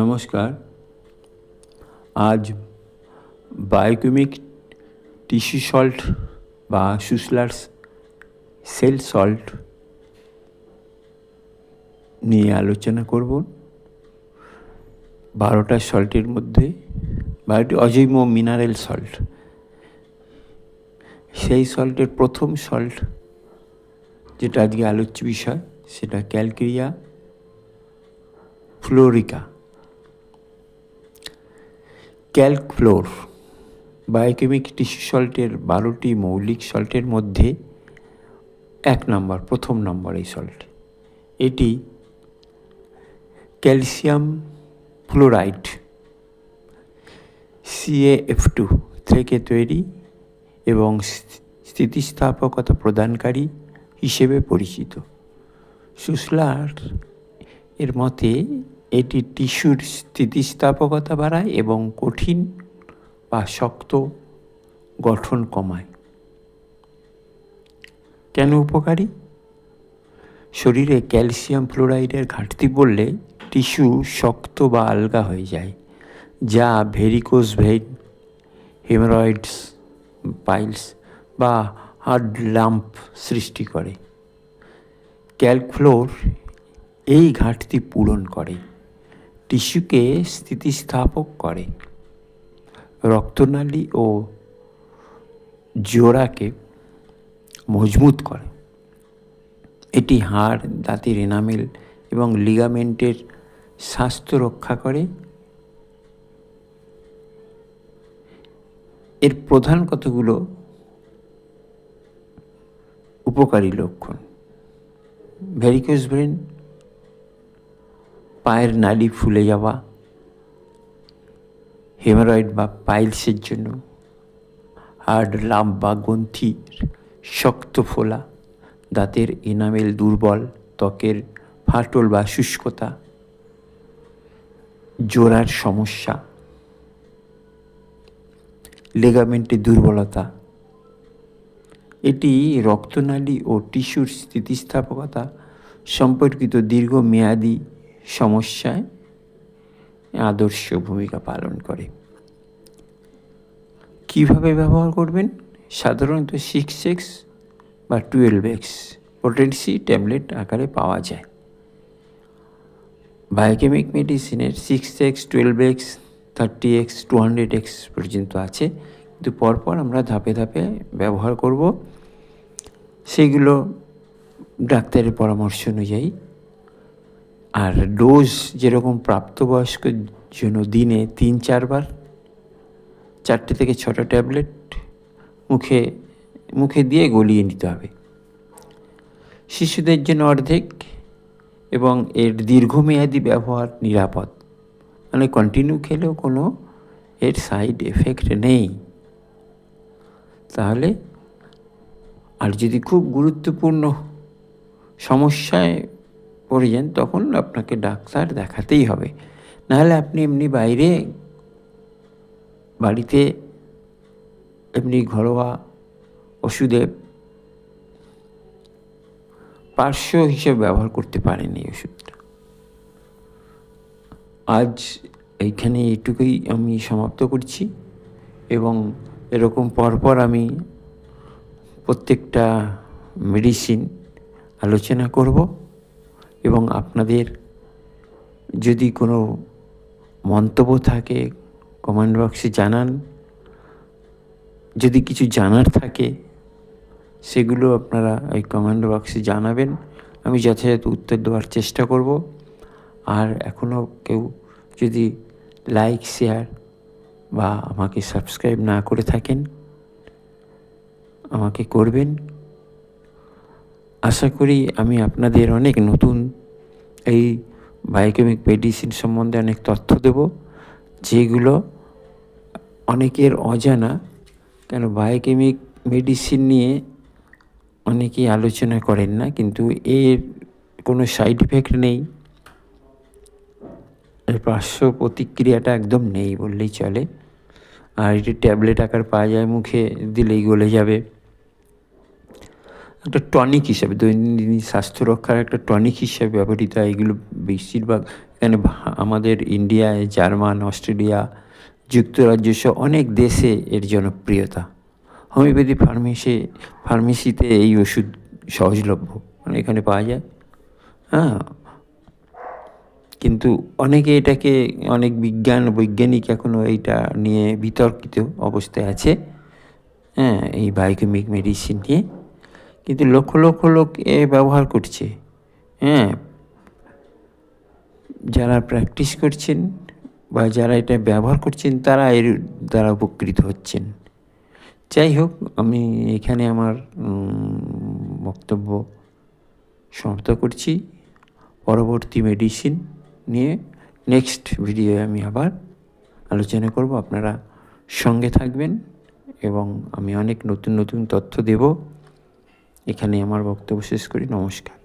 নমস্কার। আজ biochemic tissue salt বা সুসলার্স সেল সল্ট নিয়ে আলোচনা করব। বারোটা সল্টের মধ্যে বারোটি অজৈব মিনারেল সল্ট। সেই সল্টের প্রথম সল্ট যেটা আজকে আলোচ্য বিষয়, সেটা calcarea fluorica. Calc fluor biochemic tissue সল্টের বারোটি মৌলিক সল্টের মধ্যে এক নম্বর, প্রথম নম্বর এই সল্ট। এটি ক্যালসিয়াম ফ্লোরাইড সিএএফ টু থেকে তৈরি এবং স্থিতিস্থাপকতা প্রদানকারী হিসেবে পরিচিত। সুসলার এর মতে এটি টিস্যুর স্থিতিস্থাপকতা বাড়ায় এবং কঠিন বা শক্ত গঠন কমায়। কেন উপকারী? শরীরে ক্যালসিয়াম ফ্লোরাইডের ঘাটতি পড়লে টিস্যু শক্ত বা আলগা হয়ে যায়, যা ভেরিকোজ ভেইন, হেমরয়েডস, পাইলস বা হার্ড লাম্প সৃষ্টি করে। ক্যালফ্লোর এই ঘাটতি পূরণ করে। টিস্যুকে স্থিতিস্থাপক করে। রক্তনালী ও জোড়াকে মজবুত করে। এটি হাড়, দাঁতের এনামেল এবং লিগামেন্টের স্বাস্থ্য রক্ষা করে। এর প্রধান কতগুলো উপকারী লক্ষণ? ভেরিকোজ ব্রেন পায়ের নালি ফুলে যাওয়া, হেমারয়েড বা পাইলসের জন্য হার্ড লাম্প বা গ্রন্থির শক্ত ফোলা, দাঁতের এনামেল দুর্বল, ত্বকের ফাটল বা শুষ্কতা, জোড়ার সমস্যা, লেগামেন্টের দুর্বলতা। এটি রক্তনালী ও টিস্যুর স্থিতিস্থাপকতা সম্পর্কিত দীর্ঘমেয়াদী সমস্যায় আদর্শ ভূমিকা পালন করে। কীভাবে ব্যবহার করবেন? সাধারণত সিক্স এক্স বা টুয়েলভ এক্স পোটেন্সি ট্যাবলেট আকারে পাওয়া যায়। বায়োকেমিক মেডিসিনের six X twelve X thirty X two hundred X পর্যন্ত আছে। কিন্তু পরপর আমরা ধাপে ধাপে ব্যবহার করব। সেগুলো ডাক্তারের পরামর্শ অনুযায়ী আর ডোজ যেরকম প্রাপ্তবয়স্কের জন্য দিনে তিন, চারবার, চারটে থেকে ছটা ট্যাবলেট মুখে মুখে দিয়ে গলিয়ে নিতে হবে। শিশুদের জন্য অর্ধেক এবং এর দীর্ঘমেয়াদী ব্যবহার নিরাপদ। মানে কন্টিনিউ খেলেও কোনো এর সাইড এফেক্ট নেই। তাহলে আর যদি খুব গুরুত্বপূর্ণ সমস্যায় পড়ে যান তখন আপনাকে ডাক্তার দেখাতেই হবে। নাহলে আপনি এমনি বাইরে বাড়িতে এমনি ঘরোয়া ওষুধে পার্শ্ব হিসেবে ব্যবহার করতে পারেন এই ওষুধটা। আজ এইখানে এইটুকুই আমি সমাপ্ত করছি এবং এরকম পরপর আমি প্রত্যেকটা মেডিসিন আলোচনা করব। এবং আপনাদের যদি কোনো মন্তব্য থাকে, কমেন্ট বক্সে জানান। যদি কিছু জানার থাকে, সেগুলো আপনারা ওই কমেন্ট বক্সে জানাবেন। আমি যথাযথ উত্তর দেওয়ার চেষ্টা করব। আর এখনও কেউ যদি লাইক, শেয়ার বা আমাকে সাবস্ক্রাইব না করে থাকেন, আমাকে করবেন। আশা করি আমি আপনাদের অনেক নতুন এই বায়োকেমিক মেডিসিন সম্বন্ধে অনেক তথ্য দেব, যেগুলো অনেকের অজানা। কেন বায়োকেমিক মেডিসিন নিয়ে অনেকেই আলোচনা করেন না, কিন্তু এর কোনো সাইড ইফেক্ট নেই। এর পার্শ্ব প্রতিক্রিয়াটা একদম নেই বললেই চলে। আর এটি ট্যাবলেট আকার পাওয়া যায়, মুখে দিলেই গলে যাবে। একটা টনিক হিসাবে, দৈনন্দিন স্বাস্থ্য রক্ষার একটা টনিক হিসাবে ব্যবহৃত হয়। এগুলো বেশিরভাগ এখানে আমাদের ইন্ডিয়ায় জার্মান, অস্ট্রেলিয়া, যুক্তরাজ্য সহ অনেক দেশে এর জনপ্রিয়তা। হোমিওপ্যাথি ফার্মেসি, ফার্মেসিতে এই ওষুধ সহজলভ্য। মানে এখানে পাওয়া যায়। হ্যাঁ। কিন্তু অনেকে এটাকে, অনেক বিজ্ঞান বৈজ্ঞানিক এখনও এইটা নিয়ে বিতর্কিত অবস্থায় আছে। হ্যাঁ এই বায়োকেমিক মেডিসিন নিয়ে। কিন্তু লক্ষ লক্ষ লোক এ ব্যবহার করছে। হ্যাঁ? যারা প্র্যাকটিস করছেন বা যারা এটা ব্যবহার করছেন, তারা এর দ্বারা উপকৃত হচ্ছেন। যাই হোক, আমি এখানে আমার বক্তব্য সমাপ্ত করছি। পরবর্তী মেডিসিন নিয়ে নেক্সট ভিডিওয়ে আমি আবার আলোচনা করব। আপনারা সঙ্গে থাকবেন এবং আমি অনেক নতুন নতুন তথ্য দেব। এখানে আমার বক্তব্য শেষ করি। নমস্কার।